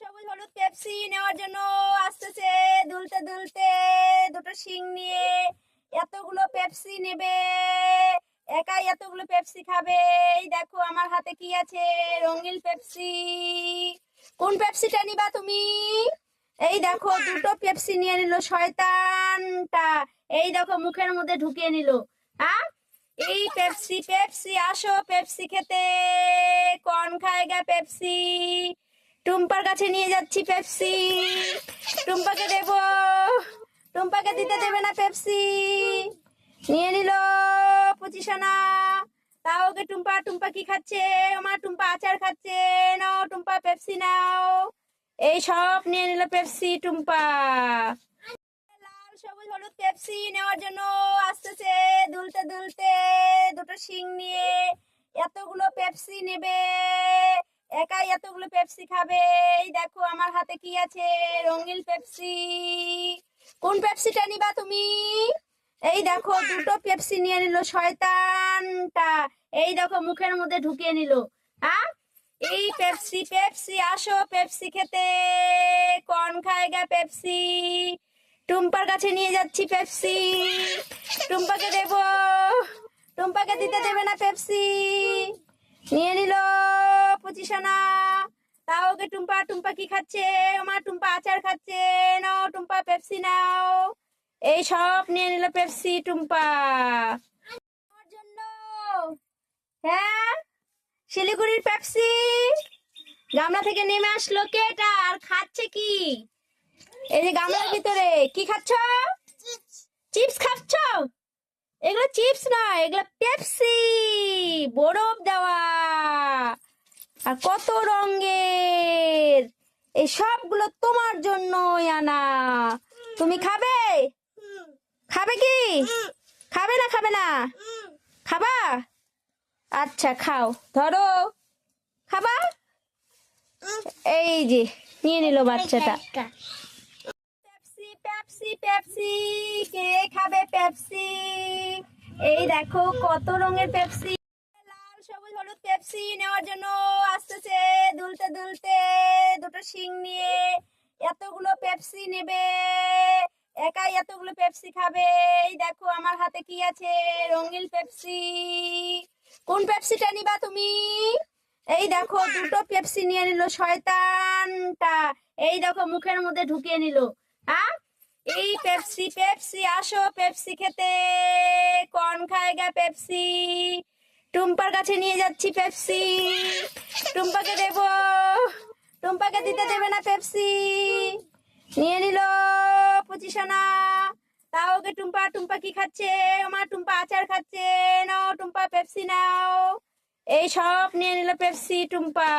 সবুজ হলুদ পেপসি নেওয়ার জন্য আসতেছে। দুলতে দুলতে দুটো শিং নিয়ে এতগুলো পেপসি নেবে। একাই এতগুলো পেপসি খাবে। এই দেখো আমার হাতে কি আছে? রঙিন পেপসি কোন পেপসিটা নিবা তুমি? এই দেখো দুটো পেপসি নিয়ে নিল শয়তানটা। এই দেখো মুখের মধ্যে ঢুকিয়ে নিল। হ্যাঁ এই পেপসি পেপসি আসো পেপসি খেতে। কন খায়গা পেপসি টুম্পার কাছে নিয়ে যাচ্ছি পেপসি। টুম্পাকে দেব। টুম্পাকে দিতে দেবে না পেপসি। নিয়ে নিল পঁচিশ আনা তাও ওকে টুম্পা টুম্পা কি খাচ্ছে? আমার টুম্পা আচার খাচ্ছে। নাও টুম্পা, পেপসি নাও। এই সব নিয়ে নিল পেপসি টুম্পা। লাল, সবুজ, হলুদ পেপসি নেওয়ার জন্য আসতেছে দুলতে দুলতে দুটো শিং নিয়ে। এতগুলো পেপসি নেবে। একাই এতগুলো পেপসি খাবে? এই দেখো আমার হাতে কি আছে? রঙিন পেপসি কোন পেপসিটা নিবা তুমি? এই দেখো, দুটো পেপসি নিয়ে নিল শয়তানটা। এই দেখো, মুখের মধ্যে ঢুকিয়ে নিল। হ্যাঁ? এই পেপসি পেপসি আসো পেপসি খেতে। কন খায়গা পেপসি টুম্পার কাছে নিয়ে যাচ্ছি পেপসি টুম্পাকে দেব। টুম্পাকে দিতে দেবে না পেপসি নিয়ে নিল। পঁচিশ আনা তাও ওকে টুম্পা টুম্পা কি খাচ্ছে? আমার টুম্পা আচার খাচ্ছে। নাও টুম্পা পেপসি নাও। এই সব নিয়ে নিল পেপসি টুম্পা। আমার জন্য। হ্যাঁ? শিলিগুড়ির পেপসি। গামলা থেকে নেমে আসলো কে এটা? আর খাচ্ছে কি? এই যে গামলার ভিতরে। কি খাচ্ছ? চিপস খাচ্ছ? এগুলো চিপস নয় এগুলো পেপসি। বরফ আর কত রঙের? এই সবগুলো তোমার জন্যই আনা। তুমি খাবে? খাবে কি? খাবে না খাবে না? খাবা? আচ্ছা খাও। ধরো। খাবা? এই যে, নিয়ে নিল বাচ্চাটা। Pepsi Pepsi Pepsi. কে খাবে পেপসি? এই দেখো, কত রঙের পেপসি। হলুদ পেপসি নেওয়ার জন্য আসতেছে। দুলতে দুলতে দুটো শিং নিয়ে এতগুলো পেপসি নেবে। একাই এতগুলো পেপসি খাবে। এই দেখো আমার হাতে কি আছে? রঙিন পেপসি। কোন পেপসিটা নিবা তুমি? এই দেখো দুটো পেপসি নিয়ে নিল শয়তানটা। এই দেখো মুখের মধ্যে ঢুকিয়ে নিল। হ্যাঁ এই পেপসি পেপসি, আসো পেপসি খেতে। কন খায়গা পেপসি। টুম্পার কাছে নিয়ে যাচ্ছি পেপসি। টুম্পাকে দেব। টুম্পাকে দিতে দেবে না পেপসি। নিয়ে নিল পঁচিশ আনা। তাও ওকে টুম্পা টুম্পা কি খাচ্ছে? আমার টুম্পা আচার খাচ্ছে। নাও টুম্পা, পেপসি নাও। এই সব নিয়ে নিল পেপসি টুম্পা।